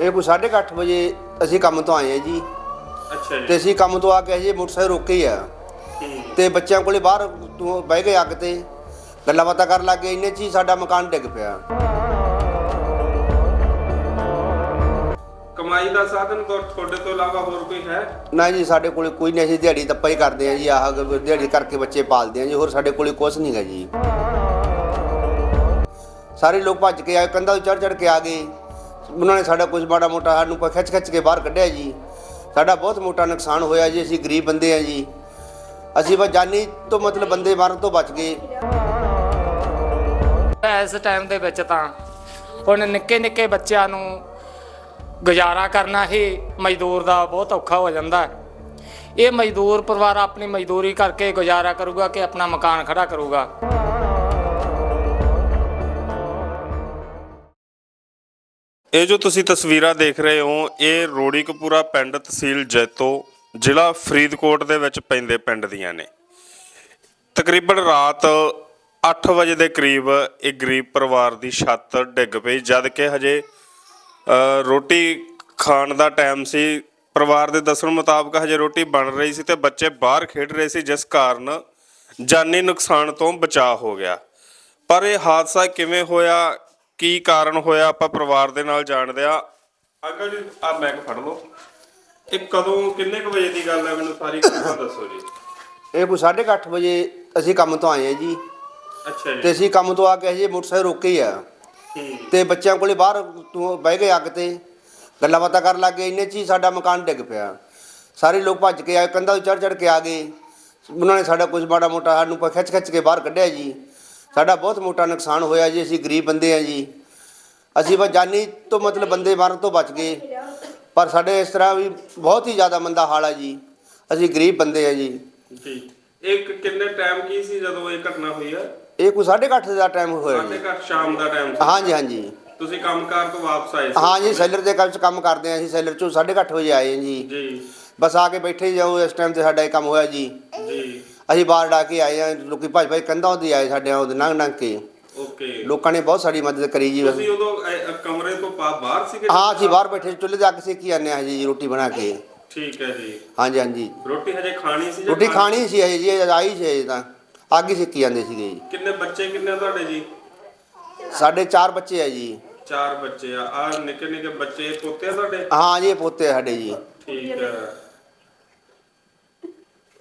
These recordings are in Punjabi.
ਇਹ ਕੋਈ 8:30 ਵਜੇ ਅਸੀਂ ਕੰਮ ਤੋਂ ਆਏ ਆ ਜੀ। ਅੱਛਾ ਤੇ ਜੀ ਅਸੀਂ ਕੰਮ ਤੋਂ ਆ ਕੇ ਜੀ ਮੋਟਰਸਾਈਕਲ ਰੋਕੇ ਆ। ਤੇ ਬੱਚਿਆਂ ਕੋਲੇ ਬਾਹਰ ਤੋਂ ਬਹਿ ਗਏ ਅੱਗ ਤੇ। ਗੱਲਾਂ ਬਾਤਾਂ ਕਰਨ ਲੱਗੇ ਇੰਨੇ ਚ ਹੀ ਸਾਡਾ ਮਕਾਨ ਡਿੱਗ ਪਿਆ। ਕਮਾਈ ਦਾ ਸਾਧਨ ਤੋਂ ਤੁਹਾਡੇ ਤੋਂ ਇਲਾਵਾ ਹੋਰ ਕੋਈ ਹੈ? ਨਾ ਜੀ ਸਾਡੇ ਕੋਲੇ ਕੋਈ ਨਹੀਂ ਅਸੀਂ ਦਿਹਾੜੀ ਤੱਪਾ ਹੀ ਕਰਦੇ ਆ ਜੀ ਆਹ ਦਿਹਾੜੀ ਕਰਕੇ ਬੱਚੇ ਪਾਲਦੇ ਆ ਜੀ ਹੋਰ ਸਾਡੇ ਕੋਲੇ ਕੁਝ ਨਹੀਂ ਹੈ ਜੀ। ਸਾਰੇ ਲੋਕ ਭੱਜ ਕੇ ਆਏ ਕੰਧਾਂ ਤੋਂ ਚੜ ਚੜ ਕੇ ਆ ਗਏ। ਉਹਨਾਂ ਨੇ ਸਾਡਾ ਕੁਝ ਮਾੜਾ ਮੋਟਾ ਸਾਨੂੰ ਖਿੱਚ ਖਿੱਚ ਕੇ ਬਾਹਰ ਕੱਢਿਆ ਜੀ। ਸਾਡਾ ਬਹੁਤ ਮੋਟਾ ਨੁਕਸਾਨ ਹੋਇਆ ਜੀ, ਅਸੀਂ ਗਰੀਬ ਬੰਦੇ ਆ ਜੀ। ਅਸੀਂ ਬਸ ਜਾਨੀ ਤੋਂ ਮਤਲਬ ਬੰਦੇ ਮਾਰਨ ਤੋਂ ਬਚ ਗਏ। ਇਸ ਟਾਈਮ ਦੇ ਵਿੱਚ ਤਾਂ ਹੁਣ ਨਿੱਕੇ ਨਿੱਕੇ ਬੱਚਿਆਂ ਨੂੰ ਗੁਜ਼ਾਰਾ ਕਰਨਾ ਹੀ ਮਜ਼ਦੂਰ ਦਾ ਬਹੁਤ ਔਖਾ ਹੋ ਜਾਂਦਾ ਹੈ। ਇਹ ਮਜ਼ਦੂਰ ਪਰਿਵਾਰ ਆਪਣੀ ਮਜ਼ਦੂਰੀ ਕਰਕੇ ਗੁਜ਼ਾਰਾ ਕਰੂਗਾ ਕਿ ਆਪਣਾ ਮਕਾਨ ਖੜਾ ਕਰੂਗਾ। ਇਹ ਜੋ ਤੁਸੀਂ ਤਸਵੀਰਾਂ ਦੇਖ ਰਹੇ ਹੋ, ਇਹ ਰੋੜੀਕਪੂਰਾ ਪਿੰਡ ਤਹਿਸੀਲ ਜੈਤੋ, ਜ਼ਿਲ੍ਹਾ ਫਰੀਦਕੋਟ ਦੇ ਵਿੱਚ ਪੈਂਦੇ ਪਿੰਡ ਦੀਆਂ ਨੇ। ਤਕਰੀਬਨ ਰਾਤ 8 ਵਜੇ ਦੇ ਕਰੀਬ ਇਹ ਗਰੀਬ ਪਰਿਵਾਰ ਦੀ ਛੱਤ ਡਿੱਗ ਪਈ, ਜਦ ਕਿ ਹਜੇ ਰੋਟੀ ਖਾਣ ਦਾ ਟਾਈਮ ਸੀ। ਪਰਿਵਾਰ ਦੇ ਦੱਸਣ ਮੁਤਾਬਕ ਹਜੇ ਰੋਟੀ ਬਣ ਰਹੀ ਸੀ ਤੇ ਬੱਚੇ ਬਾਹਰ ਖੇਡ ਰਹੇ ਸੀ, ਜਿਸ ਕਾਰਨ ਜਾਨੀ ਨੁਕਸਾਨ ਤੋਂ ਬਚਾਅ ਹੋ ਗਿਆ। ਪਰ ਇਹ ਹਾਦਸਾ ਕਿਵੇਂ ਹੋਇਆ ਕੀ ਕਾਰਨ ਹੋਇਆ ਆਪਾਂ ਪਰਿਵਾਰ ਦੇ ਨਾਲ ਜਾਣਦੇ ਆ ਅੰਕਲ ਜੀ ਆ ਮੈਕ ਫੜ ਲਓ। ਇਹ ਕਦੋਂ ਕਿੰਨੇ ਕੁ ਵਜੇ ਦੀ ਗੱਲ ਹੈ? ਮੈਨੂੰ ਸਾਰੀ ਘਟਨਾ ਦੱਸੋ ਜੀ। ਇਹ ਕੋਈ 8:30 ਵਜੇ ਅਸੀਂ ਕੰਮ ਤੋਂ ਆਏ ਆ ਜੀ। ਅੱਛਾ ਤੇ ਜੀ ਅਸੀਂ ਕੰਮ ਤੋਂ ਆ ਕੇ ਜੀ ਮੋਟਰਸਾਈਕਲ ਰੋਕੇ ਆ। ਤੇ ਬੱਚਿਆਂ ਕੋਲੇ ਬਾਹਰ ਤੋਂ ਬਹਿ ਗਏ ਅੱਗ ਤੇ। ਗੱਲਾਂ ਬਾਤਾਂ ਕਰਨ ਲੱਗੇ ਇੰਨੇ ਚ ਹੀ ਸਾਡਾ ਮਕਾਨ ਡਿੱਗ ਪਿਆ। ਸਾਰੇ ਲੋਕ ਭੱਜ ਕੇ ਆਏ। ਕੰਧਾਂ ਤੋਂ ਚੜ ਚੜ ਕੇ ਆ ਗਏ। ਉਹਨਾਂ ਨੇ ਸਾਡਾ ਕੁਝ ਮਾੜਾ ਮੋਟਾ ਸਾਨੂੰ ਖਿੱਚ ਖਿੱਚ ਕੇ ਬਾਹਰ ਕੱਢਿਆ ਜੀ। ਸਾਡਾ ਬਹੁਤ ਮੋਟਾ ਨੁਕਸਾਨ ਹੋਇਆ ਜੀ ਅਸੀਂ ਗਰੀਬ ਬੰਦੇ ਆ ਜੀ। ਅਸੀਂ ਬਸ ਜਾਨੀ ਤੋਂ ਮਤਲਬ ਬੰਦੇ ਮਾਰਨ ਤੋਂ ਬਚ ਗਏ। ਪਰ ਸਾਡੇ ਇਸ ਤਰ੍ਹਾਂ ਵੀ ਬਹੁਤ ਹੀ ਜ਼ਿਆਦਾ ਮੰਦਾ ਹਾਲ ਆ ਜੀ। ਅਸੀਂ ਗਰੀਬ ਬੰਦੇ ਆ ਜੀ। ਜੀ। ਇੱਕ ਕਿੰਨੇ ਟਾਈਮ ਕੀ ਸੀ ਜਦੋਂ ਇਹ ਘਟਨਾ ਹੋਈ ਆ? ਇਹ ਕੋਈ 8:30 ਦਾ ਟਾਈਮ ਹੋਇਆ ਜੀ। ਕੁ ਅੱਠ ਸ਼ਾਮ ਦਾ ਟਾਈਮ ਸੀ। ਹਾਂਜੀ ਹਾਂਜੀ। ਤੁਸੀਂ ਕੰਮਕਾਰ ਤੋਂ ਵਾਪਸ ਆਏ ਸੀ? ਹਾਂ ਜੀ ਸੈਲਰ ਦੇ ਕੰਮ 'ਚ ਕੰਮ ਕਰਦੇ ਆ ਅਸੀਂ। ਸੈਲਰ 'ਚੋਂ 8:30 ਵਜੇ ਆਏ ਜੀ। ਜੀ। ਬਸ ਆ ਕੇ ਬੈਠੇ ਜਾਓ ਇਸ ਟਾਈਮ ਤੇ ਸਾਡਾ ਇਹ ਕੰਮ ਹੋਇਆ ਜੀ। ਜੀ। ਅਸੀਂ ਬਾਹਰ ਡਾ ਕੇ ਆਏ ਆ ਲੋਕੀ ਭੱਜ ਭੱਜ ਕੰਧਾਂ ਦੀ ਆਏ ਸਾਡੇ ਉਹਦੇ ਨੰਗ ਨੰਗ ਕੇ। ਓਕੇ। ਲੋਕਾਂ ਨੇ ਬਹੁਤ ਸਾਡੀ ਮਦਦ ਕਰੀ ਜੀ। ਤੁਸੀਂ ਉਦੋਂ ਇਹ- ਇਹ ਕਮਰੇ ਤੋਂ ਪਾ- ਬਾਹਰ ਸੀਗੇ ਹਾਂ ਅਸੀਂ ਬਾਹਰ ਬੈਠੇ ਚੁੱਲ੍ਹੇ ਤੇ ਅੱਗ ਸੇਕੀ ਜਾਂਦੇ ਹਾਂ ਜੀ ਰੋਟੀ ਬਣਾ ਕੇ। ਠੀਕ ਹੈ ਜੀ। ਹਾਂਜੀ ਹਾਂਜੀ। ਰੋਟੀ ਹਜੇ ਖਾਣੀ ਸੀ ਜਾਂ ਰੋਟੀ ਖਾਣੀ? ਸੀ ਹਜੇ ਜੀ ਇਹ ਆਈ ਸੀ ਤਾਂ। ਅੱਗ ਹੀ ਸੇਕੀ ਜਾਂਦੇ ਸੀਗੇ ਜੀ। ਕਿੰਨੇ ਬੱਚੇ ਕਿੰਨੇ ਆ ਤੁਹਾਡੇ ਜੀ? ਸਾਡੇ ਚਾਰ ਬੱਚੇ ਆ ਜੀ। ਚਾਰ ਬੱਚੇ ਆ। ਆ ਨਿੱਕੇ ਨਿੱਕੇ ਬੱਚੇ ਪੋਤੇ ਆ ਤੁਹਾਡੇ? ਹਾਂ ਜੀ ਇਹ ਪੋਤੇ ਆ ਸਾਡੇ ਜੀ। ਠੀਕ ਹੈ।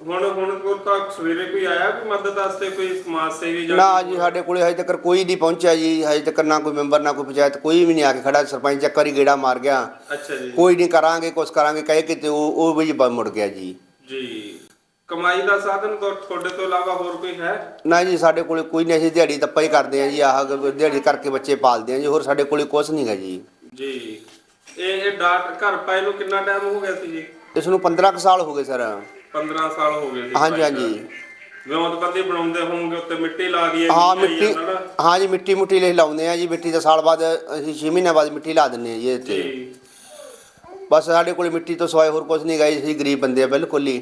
ਹੁਣ ਹੁਣ ਕੋਲ ਤਾਂ ਸਵੇਰੇ ਕੋਈ ਆਇਆ ਕੋਈ ਮਦਦ ਵਾਸਤੇ ਕੋਈ ਸਮਾਜ ਸੇਵੀ ਜਾਂ ਨਾ ਜੀ ਸਾਡੇ ਕੋਲੇ ਹਜੇ ਤੱਕ ਕੋਈ ਨਹੀਂ ਪਹੁੰਚਿਆ ਜੀ ਹਜੇ ਤੱਕ ਨਾ ਕੋਈ ਮੈਂਬਰ ਨਾ ਕੋਈ ਪੰਚਾਇਤ ਕੋਈ ਵੀ ਨਹੀਂ ਆ ਕੇ ਖੜਾ। ਸਰਪੰਚ ਚੱਕ ਵਾਰੀ ਗੇੜਾ ਮਾਰ ਗਿਆ। ਅੱਛਾ ਜੀ। ਕੋਈ ਨਹੀਂ ਕਰਾਂਗੇ ਕੁਛ ਕਰਾਂਗੇ ਕਹੇ ਕਿਤੇ ਉਹ ਉਹ ਵੀ ਬ- ਮੁੜ ਗਿਆ ਜੀ। ਜੀ। ਕਮਾਈ ਦਾ ਸਾਧਨ ਤੋਂ ਤੁਹਾਡੇ ਤੋਂ ਇਲਾਵਾ ਹੋਰ ਕੋਈ ਹੈ? ਨਾ ਜੀ ਸਾਡੇ ਕੋਲੇ ਕੋਈ ਨਹੀਂ। ਅਸੀਂ ਦਿਹਾੜੀ ਤੱਪਾ ਹੀ ਕਰਦੇ ਆ ਜੀ ਆਹ ਗ- ਦਿਹਾੜੀ ਕਰਕੇ ਬੱਚੇ ਪਾਲਦੇ ਆ ਜੀ ਹੋਰ ਸਾਡੇ ਕੋਲੇ ਕੁਝ ਨਹੀਂ ਹੈ ਜੀ। ਜੀ। ਇਹ ਇਹ ਡਾਟ ਘਰ ਪਾਏ ਨੂੰ ਕਿੰਨਾ ਟਾਈਮ ਹੋ ਗਿਆ ਸੀ ਜੀ? ਇਸ ਨੂੰ 15 ਕੁ ਸਾਲ ਹੋ ਗਏ ਸਰ। 15 ਸਾਲ ਹੋ ਗਏ ਸੀ ਹਾਂਜੀ, ਹਾਂਜੀ। ਵਿਉਂਤਬੰਦੀ ਬਣਾਉਂਦੇ ਹੋਵੋਗੇ ਉੱਤੇ ਮਿੱਟੀ ਲਾ ਗਈ ਹਾਂ ਮਿੱਟੀ ਹਾਂ ਜੀ ਮਿੱਟੀ ਮੁੱਟੀ ਲੈ ਲਾਉਂਦੇ ਆ ਜੀ ਮਿੱਟੀ ਦਾ ਸਾਲ ਬਾਅਦ ਅਸੀਂ 6 ਮਹੀਨਿਆਂ ਬਾਅਦ ਮਿੱਟੀ ਲਾ ਦਿੰਦੇ ਆ ਜੀ ਇੱਥੇ। ਜੀ। ਬਸ ਸਾਡੇ ਕੋਲੇ ਮਿੱਟੀ ਤੋਂ ਸਿਵਾਏ ਹੋਰ ਕੁਝ ਨਹੀਂ ਗਾਈ ਅਸੀਂ ਗਰੀਬ ਬੰਦੇ ਆ ਬਿਲਕੁਲ ਹੀ।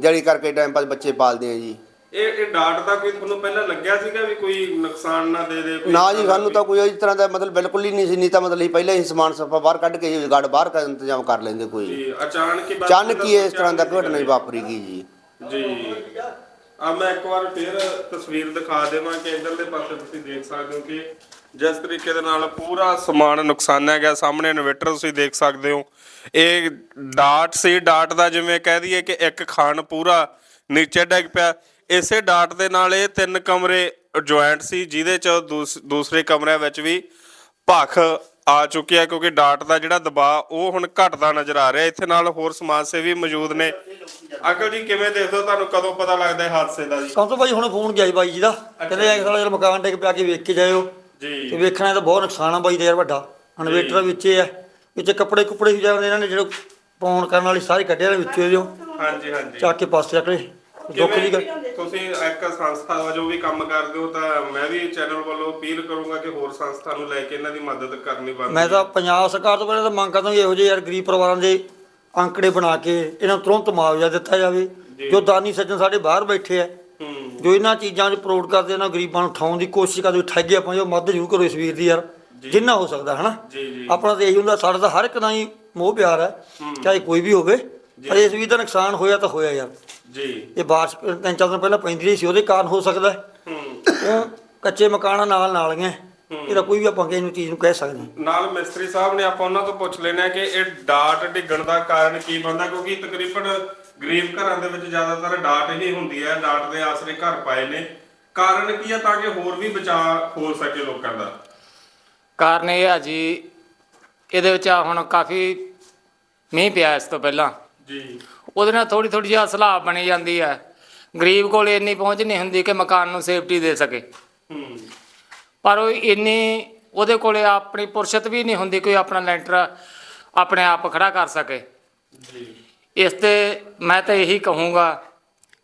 ਦਿਹਾੜੀ ਕਰਕੇ ਟਾਈਮ ਪਾਸ ਬੱਚੇ ਪਾਲਦੇ ਆ ਜੀ। ਇਹ ਇਹ ਡਾਟ ਦਾ ਕੋਈ ਤੁਹਾਨੂੰ ਪਹਿਲਾਂ ਲੱਗਿਆ ਸੀਗਾ ਵੀ ਕੋਈ ਨੁਕਸਾਨ ਨਾ ਦੇ ਦੇ ਕੋਈ ਨਾ ਜੀ ਸਾਨੂੰ ਤਾਂ ਕੋਈ ਇਸ ਤਰ੍ਹਾਂ ਦਾ ਮਤਲਬ ਬਿਲਕੁਲ ਹੀ ਨਹੀਂ ਸੀ ਨਹੀਂ ਤਾਂ ਮਤਲਬ ਅਸੀਂ ਪਹਿਲਾਂ ਹੀ ਸਮਾਨ ਸਫਾ ਬਾਹਰ ਕੱਢ ਕੇ ਜੀ ਗਾਰਡ ਬਾਹਰ ਕਰ ਇੰਤਜ਼ਾਮ ਕਰ ਲੈਂਦੇ ਕੋਈ। ਜੀ ਅਚਾਨਕ ਹੀ ਬਸ ਅਚਾਨਕ ਹੀ ਇਸ ਤਰ੍ਹਾਂ ਦਾ ਘਟਨਾ ਹੀ ਵਾਪਰੀ ਗਈ ਜੀ। ਜੀ। ਆ ਮੈਂ ਇੱਕ ਵਾਰ ਫੇਰ ਤਸਵੀਰ ਦਿਖਾ ਦੇਵਾਂ ਕਿ ਇਧਰਲੇ ਪਾਸੇ ਤੁਸੀਂ ਦੇਖ ਸਕਦੇ ਹੋ ਕਿ ਜਿਸ ਤਰੀਕੇ ਦੇ ਨਾਲ ਪੂਰਾ ਸਮਾਨ ਨੁਕਸਾਨਿਆ ਗਿਆ ਸਾਹਮਣੇ ਇਨਵੇਟਰ ਤੁਸੀਂ ਦੇਖ ਸਕਦੇ ਹੋ। ਇਹ ਡਾਟ ਸੀ ਡਾਟ ਦਾ ਜਿਵੇਂ ਕਹਿ ਦਈਏ ਕਿ ਇੱਕ ਖਾਨ ਪੂਰਾ ਨੀਚੇ ਡਿੱਗ ਪਿਆ। ਇਸੇ ਡਾਟ ਦੇ ਨਾਲ ਇਹ ਤਿੰਨ ਕਮਰੇ ਜੁਆਇੰਟ ਸੀ ਜਿਹਦੇ ਚ ਦੂਸ- ਦੂਸਰੇ ਕਮਰਿਆਂ ਵਿੱਚ ਵੀ ਭਖ ਆ ਚੁੱਕਿਆ ਕਿਉਂਕਿ ਡਾਟ ਦਾ ਜਿਹੜਾ ਦਬਾਅ ਉਹ ਹੁਣ ਘਟਦਾ ਨਜ਼ਰ ਆ ਰਿਹਾ। ਇੱਥੇ ਨਾਲ ਹੋਰ ਸਮਾਜ ਸੇਵੀ ਮੌਜੂਦ ਨੇ। ਅੰਕਲ ਜੀ ਕਿਵੇਂ ਦੇਖਦੇ ਹੋ? ਤੁਹਾਨੂੰ ਕਦੋਂ ਪਤਾ ਲੱਗਦਾ ਹੈ ਹਾਦਸੇ ਦਾ ਜੀ? ਤੋਂ ਭਾਈ ਹੁਣ ਫੋਨ ਗਿਆ ਸੀ ਬਾਈ ਜੀ ਦਾ। ਕਹਿੰਦੇ ਐ ਸਾਲਾ ਜਦ ਮਕਾਨ ਡਿੱਗ ਪਿਆ ਕੇ ਵੇਖ ਕੇ ਜਾਇਓ। ਤੇ ਜੀ ਵੇਖਣਾ ਤਾਂ ਬਹੁਤ ਨੁਕਸਾਨ ਆ ਬਾਈ ਦਾ ਯਾਰ ਵੱਡਾ। ਇਨਵੇਟਰ ਵਿੱਚੇ ਆ। ਵਿੱਚ ਕੱਪੜੇ ਕੁਪੜੇ ਵੀ ਜਾਂਦੇ ਇਹਨਾਂ ਨੇ ਜਿਹੜੇ ਪਾਉਣ ਕਰਨ ਵਾਲੀ ਸਾਰੇ ਕੱਢਿਆ ਨੇ ਵਿੱਚੋਂ ਹਾਂਜੀ ਹਾਂਜੀ। ਚੱਕ ਕੇ ਪਾਸੇ ਰੱਖ ਲਏ। ਦੁੱਖ ਦੀ ਕਿਵੇਂ ਤੁਸੀਂ ਇੱਕ ਸੰਸਥਾ ਵਜੋਂ ਵੀ ਕੰਮ ਕਰਦੇ ਹੋ ਤਾਂ ਮੈਂ ਵੀ ਚੈਨਲ ਵੱਲੋਂ ਅਪੀਲ ਕਰੂੰਗਾ ਕਿ ਹੋਰ ਸੰਸਥਾ ਨੂੰ ਲੈ ਕੇ ਇਹਨਾਂ ਦੀ ਮਦਦ ਕਰਨੀ ਬਣਦੀ ਮੈਂ ਤਾਂ ਪੰਜਾਬ ਸਰਕਾਰ ਤੋਂ ਪਹਿਲਾਂ ਤਾਂ ਮੰਗ ਕਰਦਾ ਵੀ ਇਹੋ ਜਿਹੇ ਯਾਰ ਗਰੀਬ ਪਰਿਵਾਰਾਂ ਦੇ ਅੰਕੜੇ ਬਣਾ ਕੇ ਇਹਨਾਂ ਨੂੰ ਤੁਰੰਤ ਮੁਆਵਜ਼ਾ ਦਿੱਤਾ ਜਾਵੇ। ਜੋ। ਦਾਨੀ ਸੱਜਣ ਸਾਡੇ ਬਾਹਰ ਬੈਠੇ ਆ ਹੂੰ। ਜੋ ਇਹਨਾਂ ਚੀਜ਼ਾਂ 'ਚ ਪ੍ਰੋਡ ਕਰਦੇ ਇਹਨਾਂ ਗਰੀਬਾਂ ਨੂੰ ਉਠਾਉਣ ਦੀ ਕੋਸ਼ਿਸ਼ ਕਰਦੇ ਠੱਗੇ ਆਪਾਂ ਜੋ ਮਦਦ ਜ਼ਰੂਰ ਕਰੋ ਇਸ ਵੀਰ ਦੀ ਯਾਰ। ਜਿੰਨਾ ਹੋ ਸਕਦਾ ਹਨਾ? ਜੀ ਜੀ। ਆਪਣਾ ਤਾਂ ਇਹੀ ਹੁੰਦਾ ਸਾਡਾ ਤਾਂ ਹਰ ਇੱਕ ਨਾਲ ਹੀ ਮੋਹ ਪਿਆਰ ਹੈ ਚਾਹੇ ਕੋਈ ਵੀ ਹੋਵੇ ਪਰ ਇਸ ਵੀ ਤਾਂ ਨੁਕਸਾਨ ਹੋਇਆ ਤਾਂ ਹੋਇਆ ਯਾਰ। ਜੀ। ਇਹ ਬਾਰਿਸ਼ ਤਿੰਨ ਚਾਰ ਦਿਨ ਪਹਿਲਾਂ ਪੈਂਦੀ ਰਹੀ ਸੀ ਉਹਦੇ ਕਾਰਨ ਹੋ ਸਕਦਾ ਹੈ। ਕੱਚੇ ਮਕਾਨਾਂ ਨਾਲ ਨਾਲੀਆਂ ਇਹਦਾ ਕੋਈ ਵੀ ਆਪਾਂ ਕਿਸੇ ਨੂੰ ਚੀਜ਼ ਨੂੰ ਕਹਿ ਸਕਦੇ। ਨਾਲ ਮਿਸਤਰੀ ਸਾਹਿਬ ਨੇ ਆਪਾਂ ਉਹਨਾਂ ਤੋਂ ਪੁੱਛ ਲੈਣਾ ਕਿ ਇਹ ਡਾਟ ਡਿੱਗਣ ਦਾ ਕਾਰਨ ਕੀ ਬਣਦਾ? ਕਿਉਂਕਿ ਤਕਰੀਬਨ ਗਰੀਬ ਘਰਾਂ ਦੇ ਵਿੱਚ ਜ਼ਿਆਦਾਤਰ ਡਾਟ ਹੀ ਹੁੰਦੀ ਹੈ। ਡਾਟ ਦੇ ਆਸਰੇ ਘਰ ਪਾਏ ਨੇ। ਕਾਰਨ ਕੀ ਆ ਤਾਂ ਕਿ ਹੋਰ ਵੀ ਬਚਾਅ ਹੋ ਸਕੇ ਲੋਕਾਂ ਦਾ? ਕਾਰਨ ਇਹ ਆ ਜੀ ਇਹਦੇ ਵਿੱਚ ਆ ਹੁਣ ਕਾਫੀ ਮੀਂਹ ਪਿਆ ਇਸ ਤੋਂ ਪਹਿਲਾਂ। ਜੀ। ਉਹਦੇ ਨਾਲ ਥੋੜੀ ਥੋੜੀ ਜਿਹੀ ਸਲਾਹ ਬਣੀ ਜਾਂਦੀ ਹੈ। ਗਰੀਬ ਕੋਲ ਇੰਨੀ ਪਹੁੰਚ ਨਹੀਂ ਹੁੰਦੀ ਕਿ ਮਕਾਨ ਨੂੰ ਸੇਫਟੀ ਦੇ ਸਕੇ। ਪਰ ਉਹ ਇੰਨੀ ਉਹਦੇ ਕੋਲੇ ਆਪਣੀ ਪੁਰਸ਼ਤ ਵੀ ਨਹੀਂ ਹੁੰਦੀ ਕੋਈ ਆਪਣਾ ਲੈਂਟਰ ਆਪਣੇ ਆਪ ਖੜਾ ਕਰ ਸਕੇ। ਜੀ। ਇਸ ਤੇ ਮੈਂ ਤਾਂ ਇਹੀ ਕਹੂੰਗਾ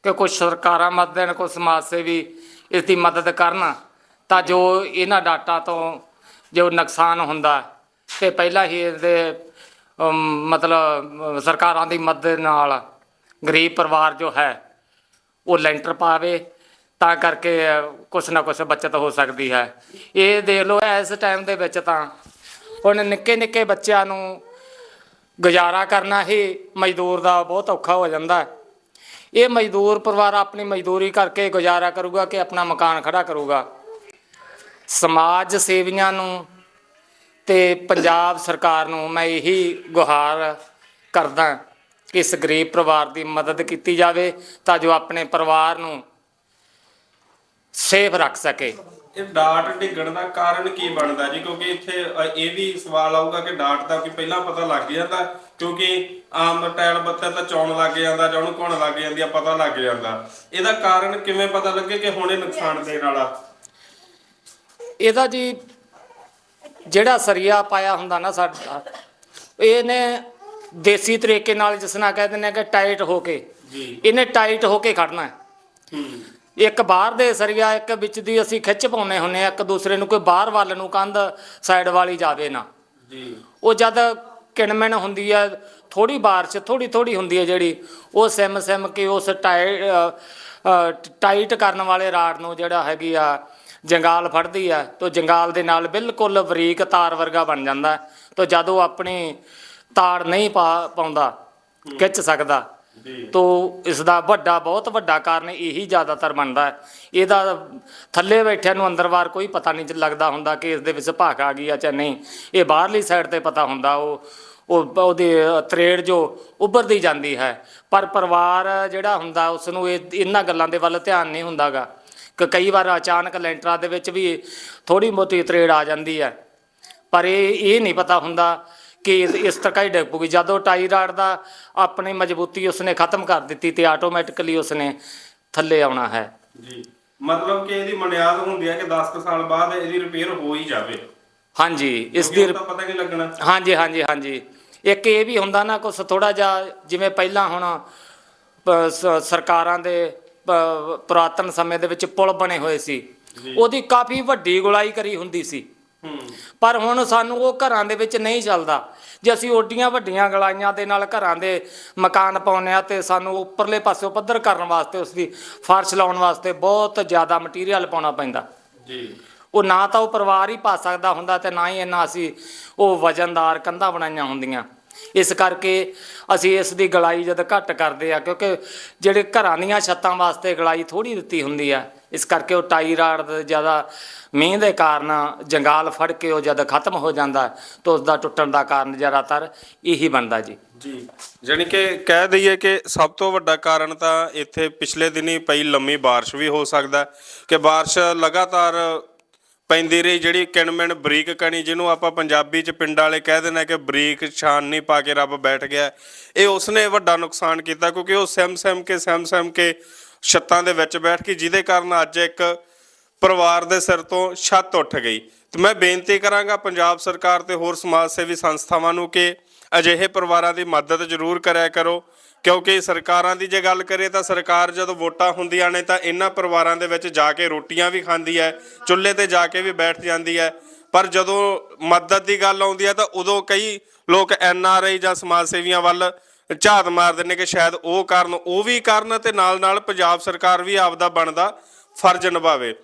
ਕਿ ਕੁਝ ਸਰਕਾਰਾਂ ਮਦਦ ਦੇਣ ਕੁਝ ਸਮਾਜ ਸੇਵੀ ਇਸ ਦੀ ਮਦਦ ਕਰਨ ਤਾਂ ਜੋ ਇਹਨਾਂ ਡਾਟਾ ਤੋਂ ਜੋ ਨੁਕਸਾਨ ਹੁੰਦਾ ਤੇ ਪਹਿਲਾਂ ਹੀ ਇਹਦੇ ਮਤਲਬ ਸਰਕਾਰਾਂ ਦੀ ਮਦਦ ਨਾਲ ਗਰੀਬ ਪਰਿਵਾਰ ਜੋ ਹੈ, ਉਹ ਲੈਂਟਰ ਪਾਵੇ, ਤਾਂ ਕਰਕੇ ਕੁਛ ਨਾ ਕੁਛ ਬਚਤ ਹੋ ਸਕਦੀ ਹੈ। ਇਹ ਦੇਖ ਲਓ, ਇਸ ਟਾਈਮ ਦੇ ਵਿੱਚ ਤਾਂ ਹੁਣ ਨਿੱਕੇ ਨਿੱਕੇ ਬੱਚਿਆਂ ਨੂੰ ਗੁਜ਼ਾਰਾ ਕਰਨਾ ਹੀ ਮਜ਼ਦੂਰ ਦਾ ਬਹੁਤ ਔਖਾ ਹੋ ਜਾਂਦਾ ਹੈ। ਇਹ ਮਜ਼ਦੂਰ ਪਰਿਵਾਰ ਆਪਣੀ ਮਜ਼ਦੂਰੀ ਕਰਕੇ ਗੁਜ਼ਾਰਾ ਕਰੂਗਾ ਕਿ ਆਪਣਾ ਮਕਾਨ ਖੜਾ ਕਰੂਗਾ। ਸਮਾਜ ਸੇਵੀਆਂ ਨੂੰ ਤੇ ਪੰਜਾਬ ਸਰਕਾਰ ਨੂੰ ਮੈਂ ਇਹੀ ਗੁਹਾਰ ਕਰਦਾ ਕਿ ਇਸ ਗਰੀਬ ਪਰਿਵਾਰ ਦੀ ਮਦਦ ਕੀਤੀ ਜਾਵੇ ਤਾਂ ਜੋ ਆਪਣੇ ਪਰਿਵਾਰ ਨੂੰ ਸੇਫ ਰੱਖ ਸਕੇ। ਇਹ ਡਾਟ ਡਿੱਗਣ ਦਾ ਕਾਰਨ ਕੀ ਬਣਦਾ ਜੀ? ਕਿਉਂਕਿ ਇੱਥੇ ਅ, ਇਹ ਵੀ ਸਵਾਲ ਆਊਗਾ ਕਿ ਡਾਟ ਦਾ ਕੀ ਪਹਿਲਾਂ ਪਤਾ ਲੱਗ ਜਾਂਦਾ ਕਿਉਂਕਿ ਆਮ ਟਾਇਲ ਬੱਤੇ ਤਾਂ ਚੌਣ ਲੱਗ ਜਾਂਦਾ ਜਾਂ ਉਹਨੂੰ ਘੁਣ ਲੱਗ ਜਾਂਦੀ ਆ ਪਤਾ ਲੱਗ ਜਾਂਦਾ। ਇਹਦਾ ਕਾਰਨ ਕਿਵੇਂ ਪਤਾ ਲੱਗੇ ਕਿ ਹੁਣ ਇਹ ਨੁਕਸਾਨ ਦੇਣ ਵਾਲਾ? ਇਹਦਾ ਜੀ ਜਿਹੜਾ ਸਰੀਆ ਪਾਇਆ ਹੁੰਦਾ ਨਾ ਸਾਡਾ ਇਹਨੇ ਦੇਸੀ ਤਰੀਕੇ ਨਾਲ ਜਿਸ ਨਾਲ ਕਹਿ ਦਿੰਦੇ ਆ ਕਿ ਟਾਈਟ ਹੋ ਕੇ ਜੀ। ਇਹਨੇ ਟਾਈਟ ਹੋ ਕੇ ਖੜਨਾ ਹੈ। ਹੂੰ। ਇੱਕ ਬਾਹਰ ਦੇ ਸਰੀਆ ਇੱਕ ਵਿੱਚ ਦੀ ਅਸੀਂ ਖਿੱਚ ਪਾਉਨੇ ਹੁੰਨੇ ਆ ਇੱਕ ਦੂਸਰੇ ਨੂੰ ਕੋਈ ਬਾਹਰ ਵੱਲ ਨੂੰ ਕੰਧ ਸਾਈਡ ਵਾਲੀ ਜਾਵੇ ਨਾ। ਜੀ। ਉਹ ਜਦ ਕਿਣਮਣ ਹੁੰਦੀ ਆ ਥੋੜੀ ਬਾਰਿਸ਼ ਥੋੜੀ ਥੋੜੀ ਹੁੰਦੀ ਹੈ ਜਿਹੜੀ ਉਹ ਸਿਮ ਸਿਮ ਕੇ ਉਸ ਟਾਈ- ਅ, ਅ, ਟਾਈਟ ਕਰਨ ਵਾਲੇ ਰਾਡ ਨੂੰ ਜਿਹੜਾ ਹੈਗੀ ਆ ਜੰਗਾਲ ਫੜਦੀ ਆ ਤੋ ਜੰਗਾਲ ਦੇ ਨਾਲ ਬਿਲਕੁਲ ਬਰੀਕ ਤਾਰ ਵਰਗਾ ਬਣ ਜਾਂਦਾ ਤੋ ਜਦ ਉਹ ਆਪਣੀ ਤਾੜ ਨਹੀਂ ਪਾ ਪਾਉਂਦਾ ਖਿੱਚ ਸਕਦਾ ਤੋ ਇਸ ਦਾ ਵੱਡਾ ਬਹੁਤ ਵੱਡਾ ਕਾਰਨ ਇਹੀ ਜ਼ਿਆਦਾਤਰ ਬਣਦਾ ਹੈ। ਇਹਦਾ ਥੱਲੇ ਬੈਠਿਆਂ ਨੂੰ ਅੰਦਰ ਬਾਹਰ ਕੋਈ ਪਤਾ ਨਹੀਂ ਲੱਗਦਾ ਹੁੰਦਾ ਕਿ ਇਸ ਦੇ ਵਿੱਚ ਭਾਖ ਆ ਗਈ ਆ ਜਾਂ ਨਹੀਂ। ਇਹ ਬਾਹਰਲੀ ਸਾਈਡ ਤੇ ਪਤਾ ਹੁੰਦਾ ਉਹ ਉਹ ਉਹਦੀ ਤਰੇੜ ਜੋ ਉੱਭਰਦੀ ਜਾਂਦੀ ਹੈ। ਪਰ ਪਰਿਵਾਰ ਜਿਹੜਾ ਹੁੰਦਾ ਉਸ ਨੂੰ ਇਹ ਇਹਨਾਂ ਗੱਲਾਂ ਦੇ ਵੱਲ ਧਿਆਨ ਨਹੀਂ ਹੁੰਦਾਗਾ। ਕਿ ਕਈ ਵਾਰ ਅਚਾਨਕ ਲੈਂਟਰਾਂ ਦੇ ਵਿੱਚ ਵੀ ਥੋੜੀ ਮੋਟੀ ਤਰੇੜ ਆ ਜਾਂਦੀ ਹੈ। ਪਰ ਇਹ ਇਹ ਨਹੀਂ ਪਤਾ ਹੁੰਦਾ ਕਿ ਇਸ- ਤਰ੍ਹਾਂ ਹੀ ਡਿੱਗ ਪਊਗੀ। ਜਦੋਂ ਟਾਈ ਰਾਡ ਦਾ ਆਪਣੀ ਮਜ਼ਬੂਤੀ ਉਸਨੇ ਖਤਮ ਕਰ ਦਿੱਤੀ ਤੇ ਆਟੋਮੈਟਿਕਲੀ ਉਸਨੇ ਥੱਲੇ ਆਉਣਾ ਹੈ। ਜੀ। ਮਤਲਬ ਕਿ ਇਹਦੀ ਬੁਨਿਆਦ ਹੁੰਦੀ ਹੈ ਕਿ 10 ਕੁ ਸਾਲ ਬਾਅਦ ਇਹਦੀ ਰਿਪੇਅਰ ਹੋ ਹੀ ਜਾਵੇ। ਹਾਂਜੀ ਇਸ ਦੀ ਤਾਂ ਪਤਾ ਨਹੀਂ ਲੱਗਣਾ। ਹਾਂਜੀ ਹਾਂਜੀ ਹਾਂਜੀ। ਇੱਕ ਇਹ ਵੀ ਹੁੰਦਾ ਨਾ ਕੁਛ ਥੋੜਾ ਜਿਹਾ ਜਿਵੇਂ ਪਹਿਲਾਂ ਹੁਣ ਸਰਕਾਰਾਂ ਦੇ ਪੁਰਾਤਨ ਸਮੇਂ ਦੇ ਵਿੱਚ ਪੁਲ ਬਣੇ ਹੋਏ ਸੀ। ਉਹਦੀ ਕਾਫੀ ਵੱਡੀ ਗੁਲਾਈ ਕਰੀ ਹੁੰਦੀ ਸੀ। ਪਰ ਹੁਣ ਸਾਨੂੰ ਉਹ ਘਰਾਂ ਦੇ ਵਿੱਚ ਨਹੀਂ ਚੱਲਦਾ। ਜੇ ਅਸੀਂ ਓਡੀਆਂ ਵੱਡੀਆਂ ਗਲਾਈਆਂ ਦੇ ਨਾਲ ਘਰਾਂ ਦੇ ਮਕਾਨ ਪਾਉਂਦੇ ਆ ਤੇ ਸਾਨੂੰ ਉੱਪਰਲੇ ਪਾਸੇ ਪੱਧਰ ਕਰਨ ਵਾਸਤੇ ਉਸ ਦੀ ਫਰਸ਼ ਲਾਉਣ ਵਾਸਤੇ ਬਹੁਤ ਜ਼ਿਆਦਾ ਮਟੀਰੀਅਲ ਪਾਉਣਾ ਪੈਂਦਾ। ਜੀ। ਉਹ ਨਾ ਤਾਂ ਉਹ ਪਰਿਵਾਰ ਹੀ ਪਾ ਸਕਦਾ ਹੁੰਦਾ ਤੇ ਨਾ ਹੀ ਇਹਨਾਂ ਅਸੀਂ ਉਹ ਵਜਨਦਾਰ ਕੰਧਾਂ ਬਣਾਈਆਂ ਹੁੰਦੀਆਂ। ਇਸ ਕਰਕੇ ਅਸੀਂ ਇਸ ਦੀ ਗਲਾਈ ਜਦ ਘੱਟ ਕਰਦੇ ਆ, ਕਿਉਂਕਿ ਜਿਹੜੇ ਘਰਾਂ ਦੀਆਂ ਛੱਤਾਂ ਵਾਸਤੇ ਗਲਾਈ ਥੋੜੀ ਦਿੱਤੀ ਹੁੰਦੀ ਆ, ਇਸ ਕਰਕੇ ਉਹ ਟਾਈ ਰਾੜ ਜ਼ਿਆਦਾ ਮੀਂਹ ਦੇ ਕਾਰਨ ਜੰਗਾਲ ਫੜ ਕੇ ਉਹ ਜਦ ਖਤਮ ਹੋ ਜਾਂਦਾ, ਤਾਂ ਉਸ ਦਾ ਟੁੱਟਣ ਦਾ ਕਾਰਨ ਜ਼ਿਆਦਾਤਰ ਇਹੀ ਬਣਦਾ ਜੀ। ਜੀ, ਜਾਣੀ ਕਿ ਕਹਿ ਦਈਏ ਕਿ ਸਭ ਤੋਂ ਵੱਡਾ ਕਾਰਨ ਤਾਂ ਇੱਥੇ ਪਿਛਲੇ ਦਿਨੀ ਪਈ ਲੰਮੀ ਬਾਰਿਸ਼ ਵੀ ਹੋ ਸਕਦਾ ਕਿ ਬਾਰਿਸ਼ ਲਗਾਤਾਰ ਪੈਂਦੀ ਰਹੀ ਜਿਹੜੀ ਕਿਣਮਿਣ ਬਰੀਕ ਕਣੀ, ਜਿਹਨੂੰ ਆਪਾਂ ਪੰਜਾਬੀ ਚ ਪਿੰਡ ਵਾਲੇ ਕਹਿ ਦਿੰਦੇ ਕਿ ਬਰੀਕ ਛਾਨ ਨਹੀਂ ਪਾ ਕੇ ਰੱਬ ਬੈਠ ਗਿਆ। ਇਹ ਉਸਨੇ ਵੱਡਾ ਨੁਕਸਾਨ ਕੀਤਾ ਕਿਉਂਕਿ ਉਹ ਸੈਮ ਸੈਮ ਕੇ ਸੈਮ ਸੈਮ ਕੇ ਛੱਤਾਂ ਦੇ ਵਿੱਚ ਬੈਠ ਕੇ ਜਿਹਦੇ ਕਾਰਨ ਅੱਜ ਇੱਕ ਪਰਿਵਾਰ ਦੇ ਸਿਰ ਤੋਂ ਛੱਤ ਉੱਠ ਗਈ। ਤੇ ਮੈਂ ਬੇਨਤੀ ਕਰਾਂਗਾ ਪੰਜਾਬ ਸਰਕਾਰ ਤੇ ਹੋਰ ਸਮਾਜ ਸੇਵੀ ਸੰਸਥਾਵਾਂ ਨੂੰ ਕਿ ਅਜਿਹੇ ਪਰਿਵਾਰਾਂ ਦੀ ਮਦਦ ਜ਼ਰੂਰ ਕਰਿਆ ਕਰੋ। ਕਿਉਂਕਿ ਸਰਕਾਰਾਂ ਦੀ ਜੇ ਗੱਲ ਕਰੀਏ ਤਾਂ ਸਰਕਾਰ ਜਦੋਂ ਵੋਟਾਂ ਹੁੰਦੀਆਂ ਨੇ ਤਾਂ ਇਹਨਾਂ ਪਰਿਵਾਰਾਂ ਦੇ ਵਿੱਚ ਜਾ ਕੇ ਰੋਟੀਆਂ ਵੀ ਖਾਂਦੀ ਹੈ, ਚੁੱਲ੍ਹੇ ਤੇ ਜਾ ਕੇ ਵੀ ਬੈਠ ਜਾਂਦੀ ਹੈ। ਪਰ ਜਦੋਂ ਮਦਦ ਦੀ ਗੱਲ ਆਉਂਦੀ ਹੈ ਤਾਂ ਉਦੋਂ ਕਈ ਲੋਕ ਐਨ ਆਰ ਆਈ ਜਾਂ ਸਮਾਜ ਸੇਵੀਆਂ ਵੱਲ ਝਾਤ ਮਾਰਦੇ ਨੇ ਕਿ ਸ਼ਾਇਦ ਉਹ ਕਾਰਨ, ਉਹ ਵੀ ਕਰਨ ਤੇ ਨਾਲ ਨਾਲ ਪੰਜਾਬ ਸਰਕਾਰ ਵੀ ਆਪਦਾ ਬਣਦਾ ਫਰਜ਼ ਨਿਭਾਵੇ।